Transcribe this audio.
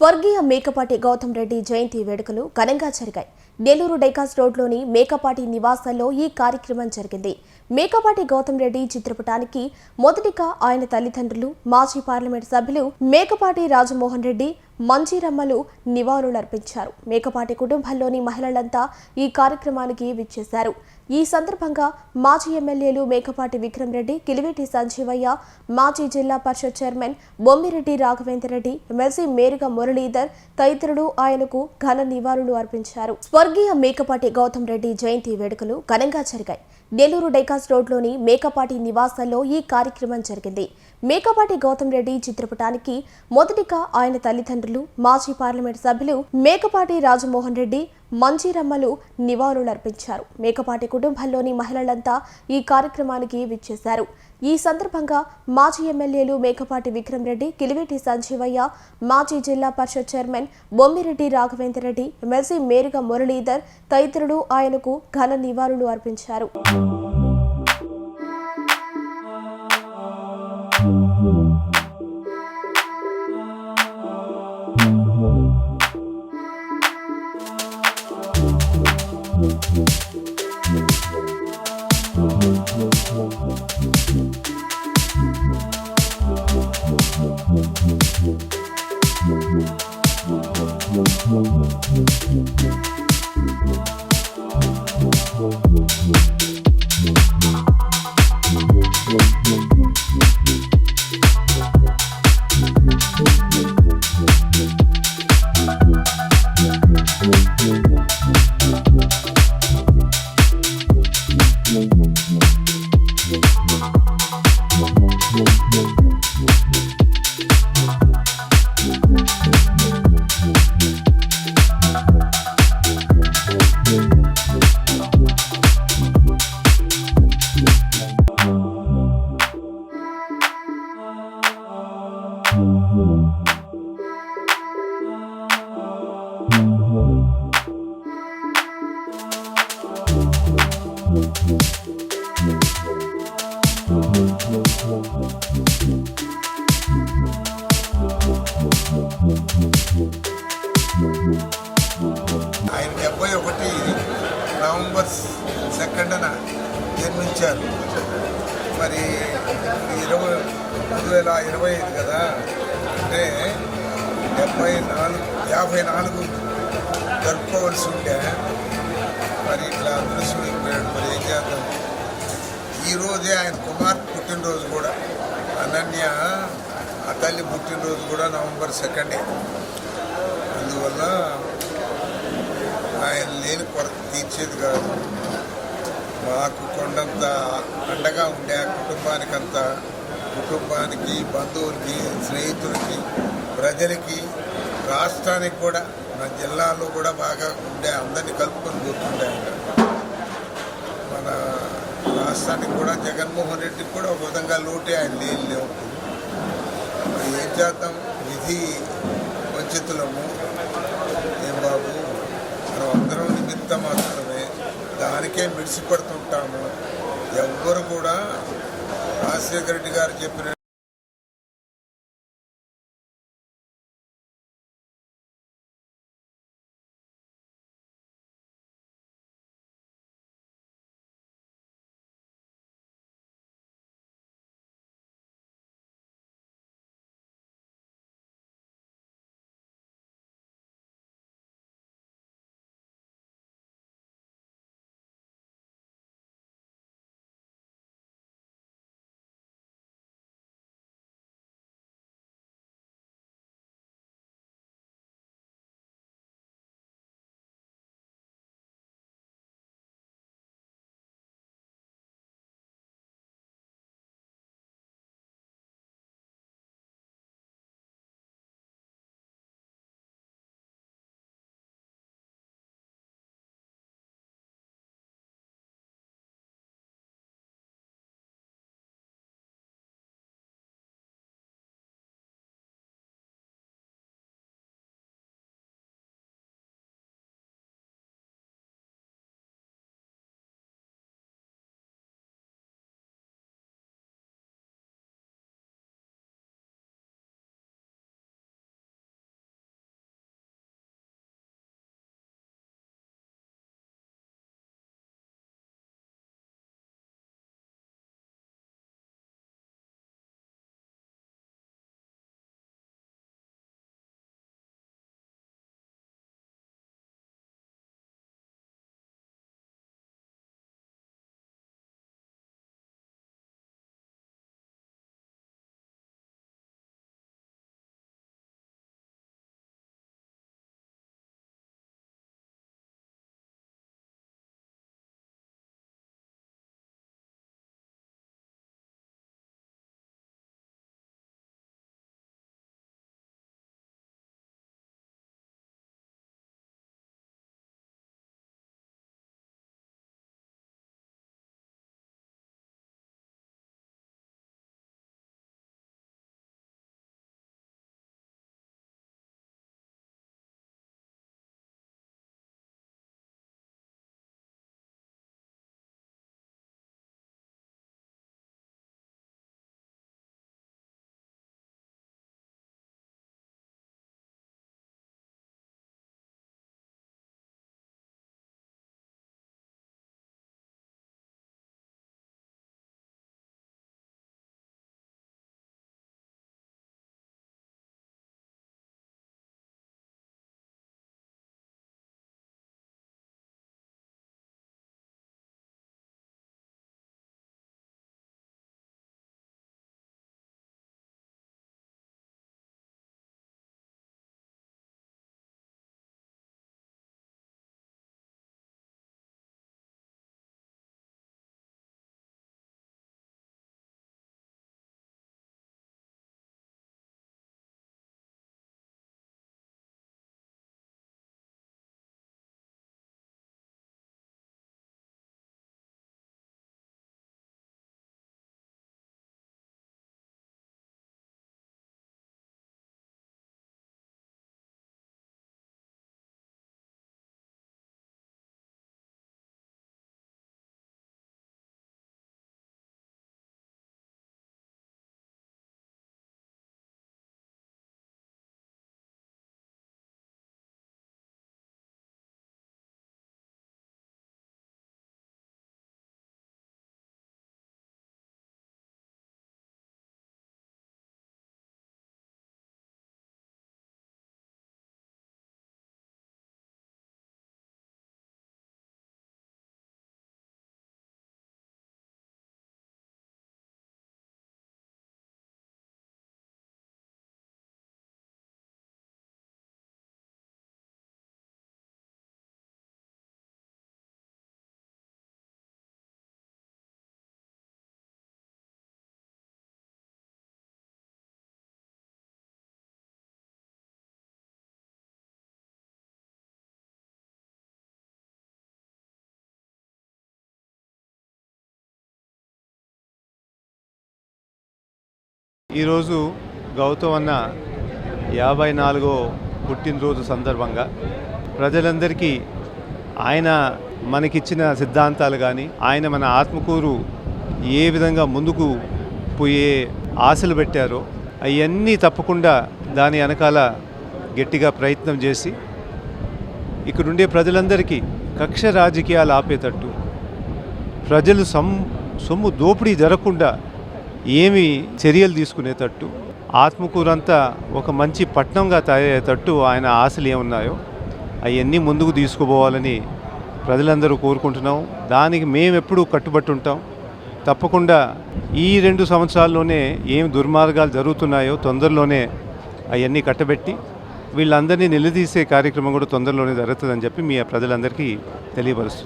స్వర్గీయ మేకపాటి గౌతమ్ రెడ్డి జయంతి వేడుకలు ఘనంగా జరిగాయి. నెల్లూరు డైకాస్ రోడ్లోని మేకపాటి నివాసంలో ఈ కార్యక్రమం జరిగింది. మేకపాటి గౌతమ్ రెడ్డి చిత్రపటానికి మొదటిగా ఆయన తల్లిదండ్రులు మాజీ పార్లమెంట్ సభ్యులు మేకపాటి రాజమోహన్ రెడ్డి మంజీరమ్మలు నివాళులర్పించారు. మేకపాటి కుటుంబంలోని మహిళలంతా ఈ కార్యక్రమానికి విచ్చేశారు. ఈ సందర్భంగా మాజీ ఎమ్మెల్యేలు మేకపాటి విక్రమ్ రెడ్డి కిలివేటి సంజీవయ్య మాజీ జిల్లా పరిషత్ చైర్మన్ బొమ్మిరెడ్డి రాఘవేంద్రరెడ్డి ఎమ్మెల్సీ మేరుగా మురళీధర్ తదితరులు ఆయనకు ఘన నివాళులు అర్పించారు. స్వర్గీయ మేకపాటి గౌతమ్ రెడ్డి జయంతి వేడుకలు ఘనంగా జరిగాయి. నెల్లూరు డైకాస్ రోడ్లోని మేకపాటి నివాసంలో ఈ కార్యక్రమం జరిగింది. మేకపాటి గౌతమ్ రెడ్డి చిత్రపటానికి మొదటిగా ఆయన తల్లిదండ్రులు మాజీ పార్లమెంట్ సభ్యులు మేకపాటి రాజమోహన్ రెడ్డి మంజీరమ్మలు నివాళులర్పించారు. మేకపాటి కుటుంబంలోని మహిళలంతా ఈ కార్యక్రమానికి విచ్చేశారు. ఈ సందర్భంగా మాజీ ఎమ్మెల్యేలు మేకపాటి విక్రమ్ రెడ్డి కిలివేటి సంజీవయ్య మాజీ జిల్లా పరిషత్ చైర్మన్ బొమ్మిరెడ్డి రాఘవేంద్రరెడ్డి ఎమ్మెల్సీ మేరుగా మురళీధర్ తదితరులు ఆయనకు ఘన నివాళులు అర్పించారు. సెకండ్న జన్మించారు. మరి ఇరవై రెండు వేల ఇరవై ఐదు కదా? అంటే డెబ్బై నాలుగు యాభై నాలుగు జరుపుకోవాల్సి ఉంటే మరి ఇట్లా అదృశ్యమైపోయాడు మరి ఏం చేద్దాం? ఈరోజే ఆయన కుమార్ పుట్టినరోజు కూడా. అనన్య ఆ తల్లి పుట్టినరోజు కూడా నవంబర్ సెకండే. అందువల్ల ఆయన లేని కొరత. తీర్చేది కాదు. మాకు కొండంత అండగా ఉండే కుటుంబానికంత కుటుంబానికి బంధువులకి స్నేహితులకి ప్రజలకి రాష్ట్రానికి కూడా మన జిల్లాలో కూడా బాగా ఉండే అందరినీ కలుపుకొని కూర్చుండే మన రాష్ట్రానికి కూడా జగన్మోహన్ రెడ్డికి కూడా ఒక విధంగా లోటే ఆయన లేని లేవు ఏం చేద్దాం? విధి వంచితులము. ఏం బాబు? మనం అందరం నిమిత్త మాత్రమే. దానికే మిడిసిపడుతుంటాము. ఎవ్వరు కూడా రాజశేఖర రెడ్డి గారు చెప్పిన ఈరోజు గౌతమ్ అన్న యాభై నాలుగో పుట్టినరోజు సందర్భంగా ప్రజలందరికీ ఆయన మనకిచ్చిన సిద్ధాంతాలు కానీ ఆయన మన ఆత్మకూరు ఏ విధంగా ముందుకు పోయే ఆశలు పెట్టారో అవన్నీ తప్పకుండా దాని వెనకాల గట్టిగా ప్రయత్నం చేసి ఇక్కడుండే ప్రజలందరికీ కక్ష రాజకీయాలు ఆపేటట్టు ప్రజలు సొమ్ సొమ్ము దోపిడీ జరగకుండా ఏమి చర్యలు తీసుకునేటట్టు ఆత్మకూరంతా ఒక మంచి పట్టణంగా తయారయ్యేటట్టు ఆయన ఆశలు ఏమున్నాయో అవన్నీ ముందుకు తీసుకుపోవాలని ప్రజలందరూ కోరుకుంటున్నాం. దానికి మేము ఎప్పుడూ కట్టుబట్టి ఉంటాం తప్పకుండా ఈ రెండు సంవత్సరాల్లోనే ఏం దుర్మార్గాలు జరుగుతున్నాయో తొందరలోనే అవన్నీ కట్టబెట్టి వీళ్ళందరినీ నిలదీసే కార్యక్రమం కూడా తొందరలోనే జరుగుతుందని చెప్పి మీ ప్రజలందరికీ తెలియపరుస్తుంది